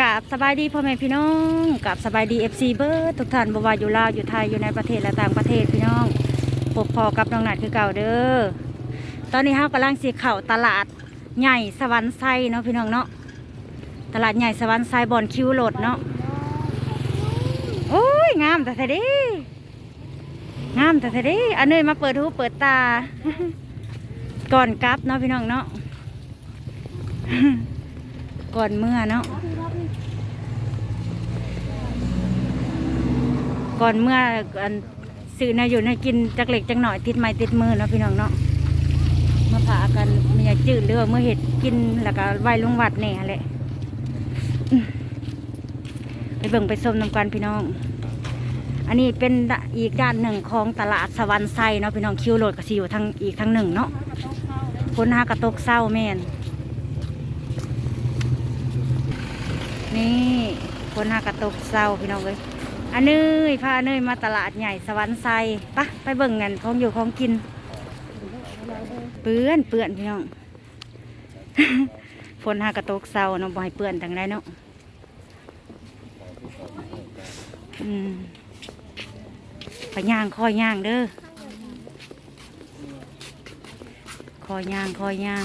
กับสบายดีพ่อแม่พี่น้องกับสบายดีเอฟซีเบิร์ดทุกท่านบวาอยู่ลาวอยู่ไทยอยู่ในประเทศและต่างประเทศพี่น้องพบพอกับน้องหนัดคือเก่าเด้อตอนนี้เฮากำลังสิเข้าตลาดใหญ่สวรรค์ไซเนาะพี่น้องเนาะตลาดใหญ่สวรรค์ไซบอนคิวโหลดเนาะโอ้ยงามแต่แท้เดิงามแต่แท้เดิอันเนยมาเปิดหูเปิดตา ก่อนกลับเนาะพี่น้องเนาะก่อนเมื่อเนาะ ก่อนเมื่ออันสื่อนาอยู่ในกินจักเล็กจักหน่อยติดไม้ติดมือเนาะพี่น้องเนาะมาผ่ากันมียาจืดเรือเมื่อเห็ดกินแล้วก็ไหวลุงวัดเนี่ยแหละไปเบิ่งไปส้มน้ำกันพี่น้อง อันนี้เป็นอีกด้านหนึ่งของตลาดสวรรค์ไซเนาะพี่น้องคิวโรดก็สิอยู่ทางอีกทางหนึ่งเนาะคนหากระตกเศร้าแม่นนี่คนหากระตกเศร้าพี่น้องเลย อันเนยพาอันเนยมาตลาดใหญ่สวรรค์ไซปะไปเบิ่งกันของอยู่ของกิน เปื้อนเปื้อนพี่น้อง ฝนหากระตกเศร้าเนาะบ่ให้เปื้อนทางใดเนาะไปย่างคอยย่างเด้อคอยย่างคอยย่าง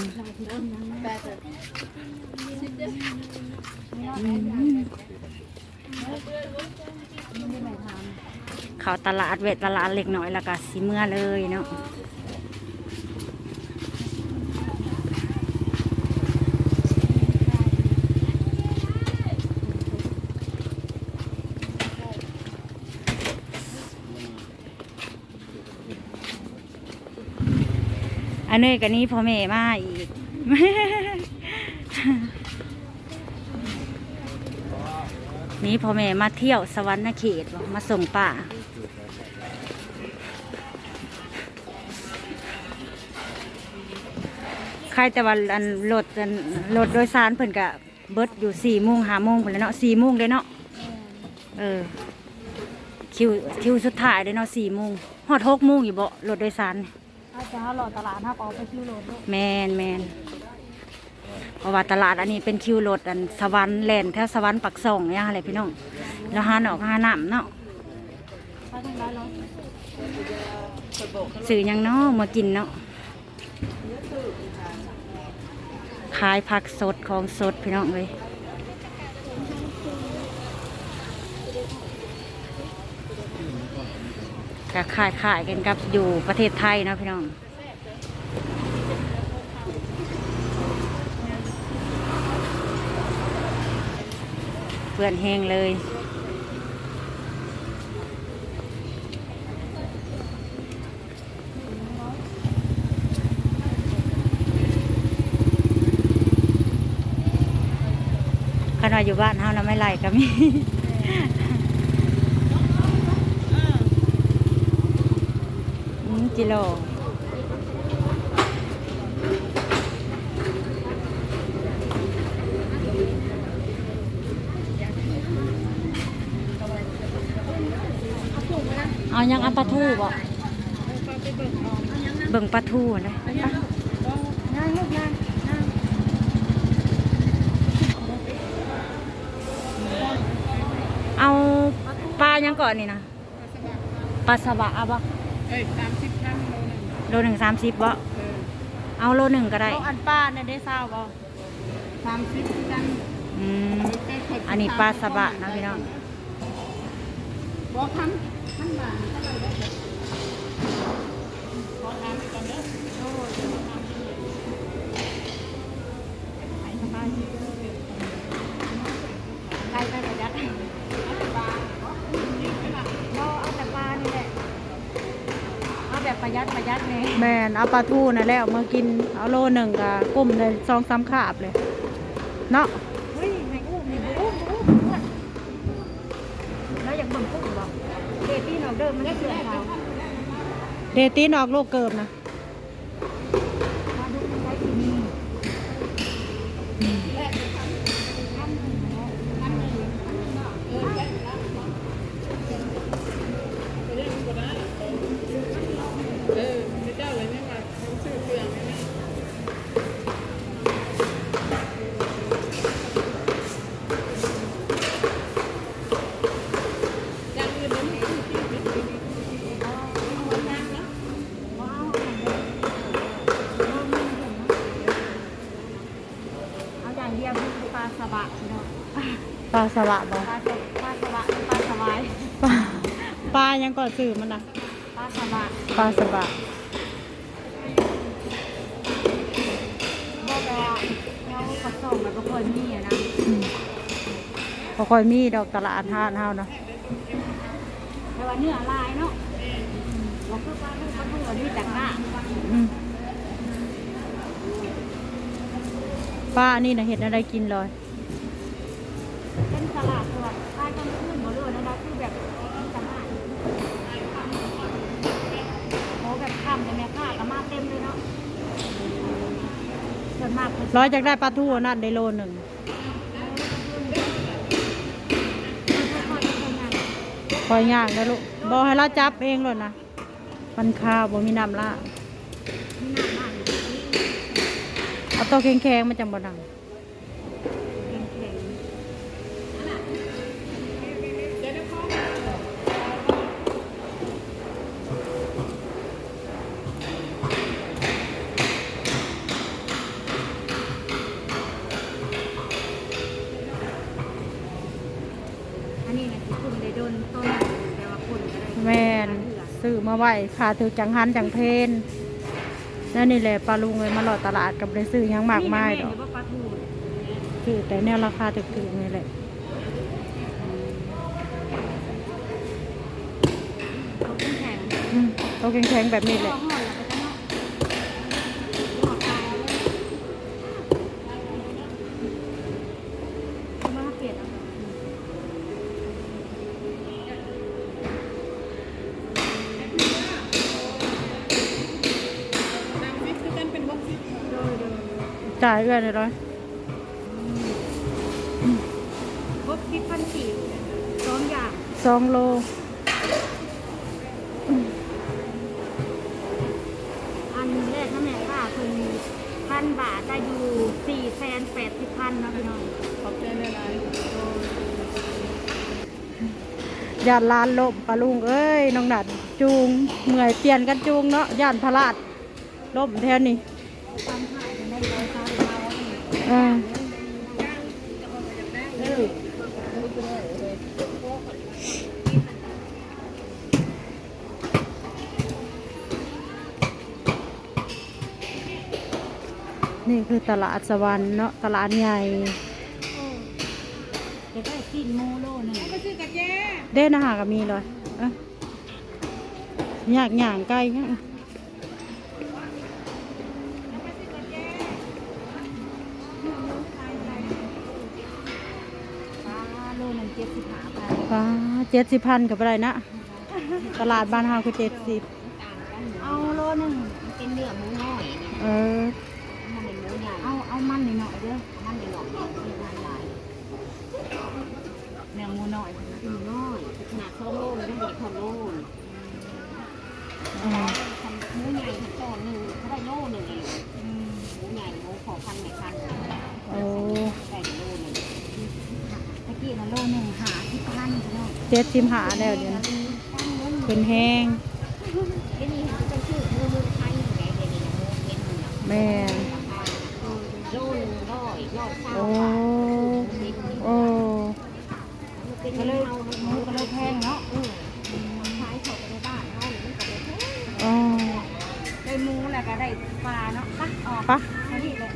เขาตลาดเวทตลาดเล็กน้อยแล้วก็สิเมื่อเลยเนาะอันนี้กันนี้พ่อแม่มาอีก นี่พ่อแม่มาเที่ยวสวรรค์เขตบ่มาส่งป่าใครแต่วันอันรถอันรถโดยสารเพิ่นกะเบิดอยู่สี่โมงห้าโมงพุ่นแหล้วเนาะสี่โมงเลยเนาะเออคิวคิวสุดท้ายเลยเนาะสี่โมงฮอดหกโมงอยู่บ่รถโดยสารนี่ถ้าจะหลอดตลาดถ้าออกไปคิวโหลดด้วยแมนแมน เพราะว่าตลาดอันนี้เป็นคิวรถอันสวรรค์แลนแถวสวรรค์ปักส่งเนี่ยอะไรพี่น้องแล้วหาหนอกหาหนำเนาะสื่อยังเนาะมากินเนาะขายผักสดของสดพี่น้องเลยก็ขายขายกันกับอยู่ประเทศไทยเนาะพี่น้อง ปื่อนแห้งเลย ขนาดอยู่บ้านเฮานะไม่ไหลก็มีอืมกิโล เอายังเอาปลาทูบ่เบิ่งปลาทูนะง่ายลูกง่ายง่ายเอาปลายังก่อนนี่นะปลาสบะเอาบ่เอ้ยสามสิบพันโลหนึ่งโลหนึ่งสามสิบบ่เออเอาโลหนึ่งก็ได้เอาอันป้าเนี่ยได้ทราบบ่สามสิบพันอืมอันนี้ปลาสบะนะพี่น้องบอกทัน ทันมาเท่าไหร่ได้บอกทันกันเด้อโอ้ยบอกทันไอ้สบายดีไก่ไปประหยัดปลาจริงไหมล่ะเราเอาแต่ปลานี่แหละ เอาแบบประหยัดประหยัดเนี่ยแมนเอาปลาทูน่ะแล้วมากินเอาโลหนึ่งกับกุ้มเลยสองสามขาบเลย เนาะ เฮ้ยไม่อุ้มนี่อุ้มอุ้ม แล้วอยากเบิ่งกุ้งบ่เดตี้นอกเดิมมันได้เสือเราเดตี้นอกโลกเกิบนะ มาดูมันได้ที่นี่ เออเจ้าเลยไม่มาเขาซื้อเครื่องไม่มา พี่น้องปลาสวะบ่ปลาสปลาสวะปลาสวายปลาปลายังก่อนสื่อมันนะปลาสวะปลาสวะบอกว่าเงาผสมแบบก็คนนี่อะนะอืมบ่ค่อยมีดอกตลาดทานเฮานะแต่ว่าเนื้อลายเนาะเราคือปลาลูกปลาทูอันนี้จากหน้า อืม ปลาอันนี่นะเห็ดอะไรกินเลย เป็นตลาดตัวปลากลางคืนบ่รู้นะนะคือแบบจากหน้าโอ้แบบค่ำแต่แม่ค้าก็มาเต็มเลยเนาะส่วนมากเพิ่นร้อยจากได้ปลาทูนั่นได้โลหนึ่งค่อยๆเป็นไงคอยย่างนะลูกบอให้เราจับเองเลยนะมันข้าวบ่มีน้ำละ มีหน้ามากเลย เอาตัวแข็งๆมันจังบ่ดังเก่งๆอันนี้นะคือคุณได้โดนต้นแต่ว่าคุณก็ได้แมนซื้อมาไว้ขาถือจังหันจังเพน นั่นนี่แหละปลาลุงเลยมาหลอดตลาดกับได้ซื้อหยังมากมายดอกนี่นะแม่เห็นว่าปลาทูนซื้อแต่แนวราคาถูกๆนี่แหละเขาขึ้นแข็งอืมตัวแข็งๆแบบนี้แหห่อละห่อแล้วก็จะเนาะห่อตายเลยเอามาเปลี่ยนเอา นางฟิตคือกันเป็นวงฟิต โดยโดย จ่ายเอื้อนเลยร้อยพบคิดพันสี่สองอย่างสองโลอันแรกนะแม่ค่ะคือพันบาทได้อยู่สี่แสนแปดสิบพันนะพี่น้องขอบใจหลายย่านลานลมปลาลุงเอ้ยน้องหนัดจูงเมื่อยเปลี่ยนกันจูงเนาะย่านพลาดลมแทนนี่ ออนี่คือตลาดสวรรค์เนาะตลาดใหญ่เดี๋ยวได้สิ้นโมโลหนึ่งๆก็ชื่อกับแย่เด่นอาหารก็มีเลยเอะอยากหย่างไก่เนี่ย เจ็ดสิบห้าพันป้าเจ็ดสิบพันกับอะไรนะ ตลาดบ้านเฮาคือเจ็ดสิบเอาโลหนึ่งมันเป็นเนื้อหมูน้อย เออ มันเป็นหมูใหญ่เอาเอามันหน่อยๆเด้อมันหน่อยๆมีหลายหลายเนื้อหมูน้อยหมูน้อยขนาดสองโลเลยได้เด็กคนโล อ่า หมูใหญ่ตอนหนึ่งเขาได้โลหนึ่งเองหมูใหญ่หมูขอพันไม่พัน โอ้ ได้โลหนึ่งตะกี้นะโลหนึ่งหาที่พัน เนาะเจ็ดสิบหาแล้วเดี๋ยวนี้เป็นแห้งเดี๋ยวนี้เห็นเป็นชื่อมือมือไทยอยู่ไหนเดี๋ยวนี้นะมือเป็นหนึ่งนะแม่นโลหนึ่งร้อยร้อยเศร้าโอ้บาทโอ้ก็เลยหมูก็เลยแพงเนาะอืมมันขายเขาไปในบ้านเขาหรือมันก็เลยแพงอ๋อได้หมูแล้วก็ได้ปลาเนาะปะออกปะเท่านี้เลย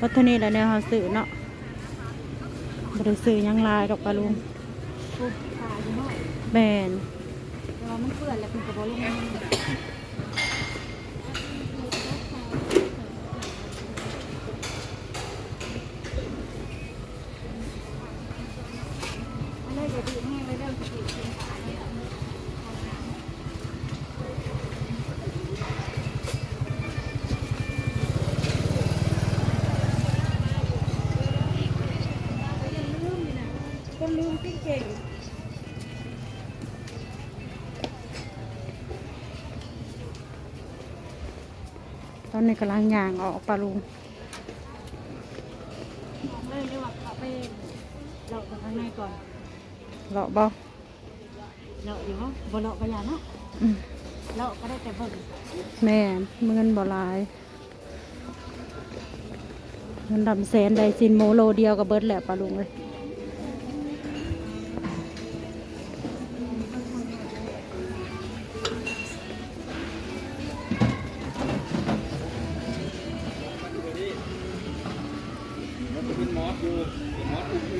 วัฒนีแหละเนี่ยเขาซื้อเนาะบริซื้อหยังหลายดอกปลาลุง ปุ๊บปลาอยู่เนาะ แมนแต่ว่ามันเปื้อนแล้วคุณก็บอกลุงอันนี้เดี๋ยวดีแห้งเลยเด้อสติเป็นปลาเนี่ยคนลืมกิ้งเก่ง ตอนนี้กำลังย่างออกปลาลุงเลยเรียกว่าเอาไปเลาะไปข้างในก่อนเลาะบ่เลาะอยู่เนาะบ่เลาะก็อย่าเนาะอืมเลาะก็ได้แต่เบิ่งแม่นเงินบ่หลายเงินดำแสนได้ซินโมโลเดียวกับเบิดแหละปลาลุงเลย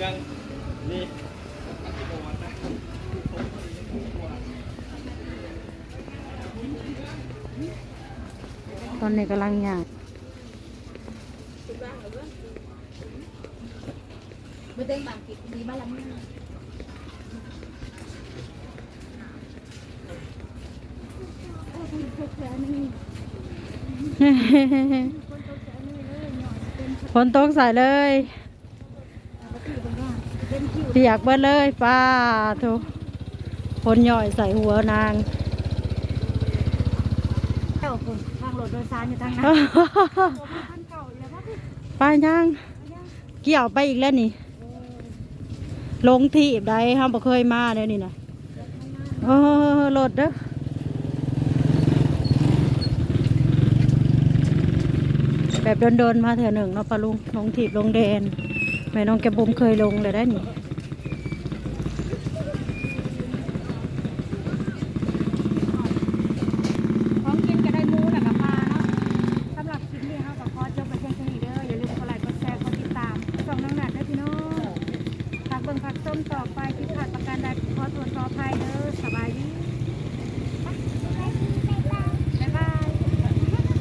อตอนนี้กำลังย่างไม่ได้บางกิจมีบ้านละมั่งฝนตกใส่เลย เปียกเบิดเลยป้าทุฝนย่อยใส่หัวนางเจ้าคุณทางรถโดยสารอยู่ทางนั้นไปยังเกี่ยวไปอีกแล้วนี่ ลงที่ใดห้ามบ่เคยมาเลยนี่นะเออรถเด้อแบบโดนๆมาเถอะหนึ่งเนาะปะลุงลงถีบลงแดนแม่น้องแกบุมเคยลงเลยได้นี่